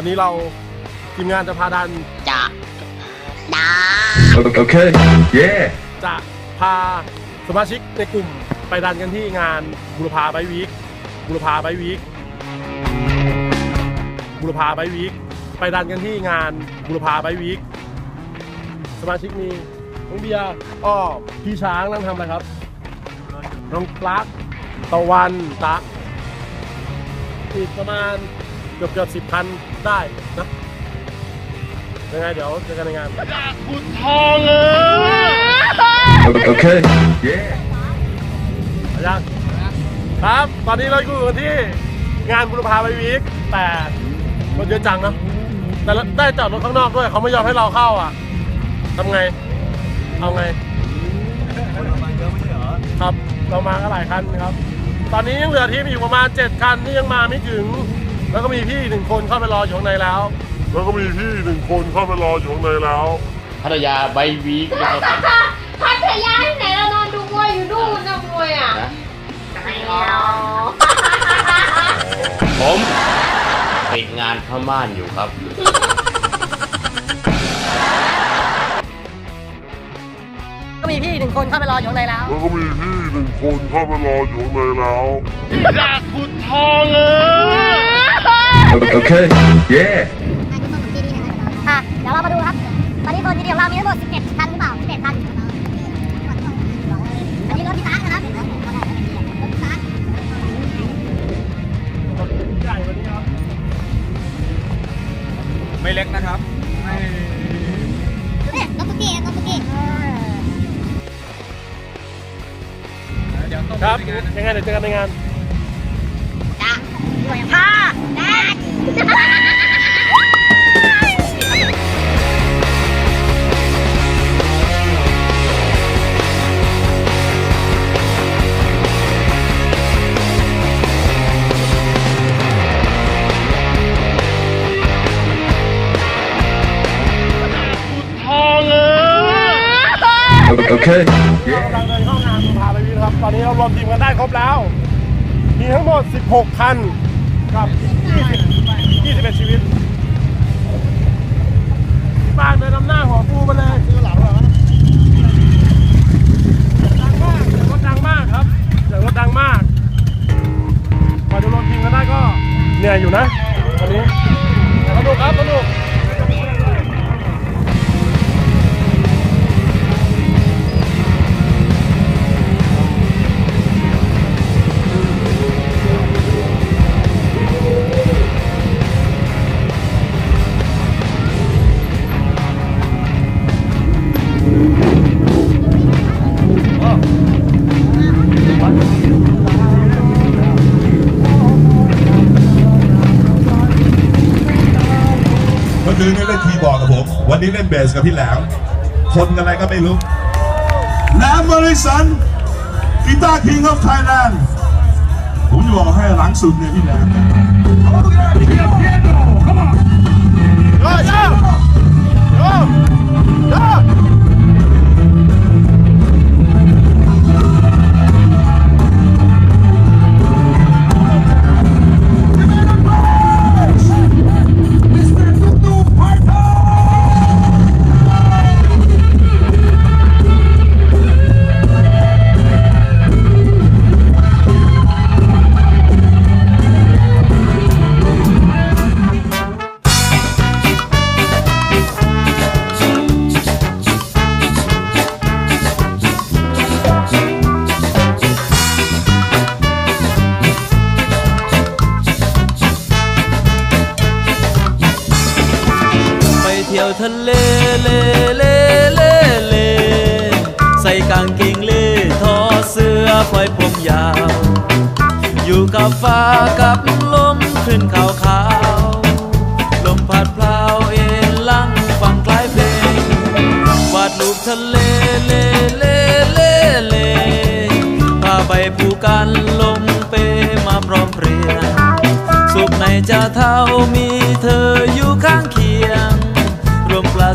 วันนี้เราทีมงานจะพาดันจะดา Okay. Yeah. จะพาสมาชิกในกลุ่มไปดันกันที่งานบุรพาไบวีคบุรพาไบวีคบุรพาไบวีคไปดันกันที่งานบุรพาไบวีคสมาชิกมีน้องเบียร์อ้อมพี่ช้างนั่งทำอะไรครับ น้องปลั๊กตะวันตะอีกประมาณเกือบเกือบสิบพัน ได้นะยังไงเดี๋ยวเจอกันในงาน Okay. Yeah. ยังครับ ตอนนี้เราอยู่กันที่งานบุรพาไบวีคแต่รถเยอะจังนะแต่ละได้จอดรถข้างนอกด้วย เขาไม่ยอมให้เราเข้าอะทำไง เอาไง ครับ เรามากันหลายคันครับ ตอนนี้ยังเหลือทีมอยู่ประมาณ 7 คันที่ยังมาไม่ถึง แล้วก็มีพี่หนึ่งคนเข้าไปรออยู่ข้างในแล้ว แล้วก็มีพี่หนึ่งคนเข้าไปรออยู่ข้างในแล้วพัทยาใบวีคนะครับพัทยาที่ไหนเรานอนดูมวยอยู่นู่นนะมวยอะนะไม่เอาผมติดงานพม่านอยู่ครับก็มีพี่หนึ่งคนเข้าไปรออยู่ข้างในแล้วแล้วก็มีพี่หนึ่งคนเข้าไปรออยู่ข้างในแล้ว Okay. Yeah. อะเดี๋ยวเรามาดูครับตอนนี้คนทีดีของเรามีทั้งหมด11คันหรือเปล่า11คันอันนี้รถที่ตักนะครับรถที่ตักใหญ่วันนี้ครับไม่เล็กนะครับ เนี่ยรถตุ๊กกี้รถตุ๊กกี้เดี๋ยวต้องครับไปงานยังไงเดี๋ยวเจอกันในงานจ้า ด้วยค่ะแดด Okay. เรากำลังเดินเข้างานบุรพาไปวิครับ ตอนนี้เรารวมทีมกันได้ครบแล้ว มีทั้งหมด 16 คัน ครับ20 21ชีวิตพี่ปางเดินนำหน้าหัวฟูไปเลย เมื่อคืนนี้เล่นคีย์บอร์ดกับผม วันนี้เล่นเบสกับพี่แหลมคนอะไรก็ไม่รู้แหลมบริสันกีตาร์คิงออฟไทยแลนด์ผมจะบอกให้หลังสุดเนี่ยพี่แหลม ที่ยวทะเลเลเลเลเลใส่กางเกงเลทอเสื้อปล่อยผมยาว อยู่กับฟ้ากับลมขึ้นขาวขาวลมพัดพลาวเอ็นลังฟังคล้ายเพลงวาดรูปทะเลเลเลเลเลพาไปผูกันลงเปมาพร้อมเพรียงสุขในจะเท่ามีเธออยู่ข้างเคียง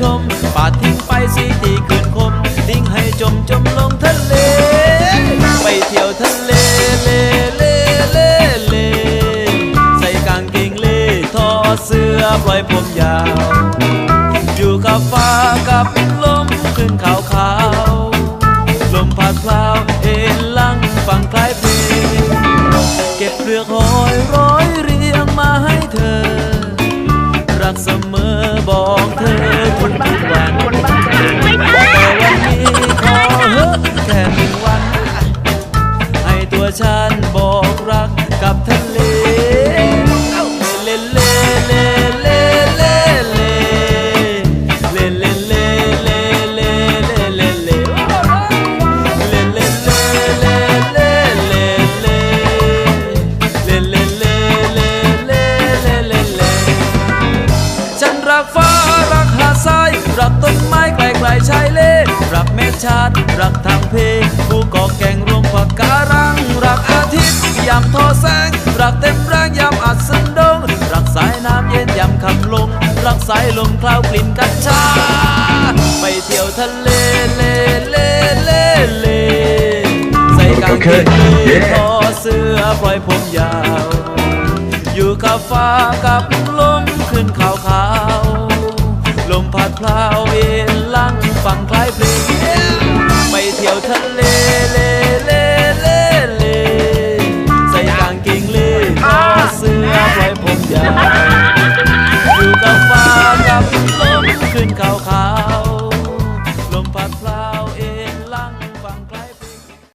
ชม ปาดทิ้งไปสีที่ขึ้นคม ทิ้งให้จมจมลงทะเล ไปเที่ยวทะเลเลเลเลเลใส่กางเกงเลทอเสื้อปล่อยผมยาว อยู่กับฟ้ากับลม รักทางเพผู้ก่อแก่งรวมปากการัง รักอาทิตย์ยามทอแสง รักเต็มแรงยามอัดสันดง รักสายน้ำเย็นยามคำลง รักสายลมคลาวกลิ่นกัญชา ไปเที่ยวทะเลเลเลเลเลใส่กางเกงเลทอเสื้อปล่อยผมยาว อยู่กับฟ้ากับลมขึ้นขาวขาวลมพัดพลา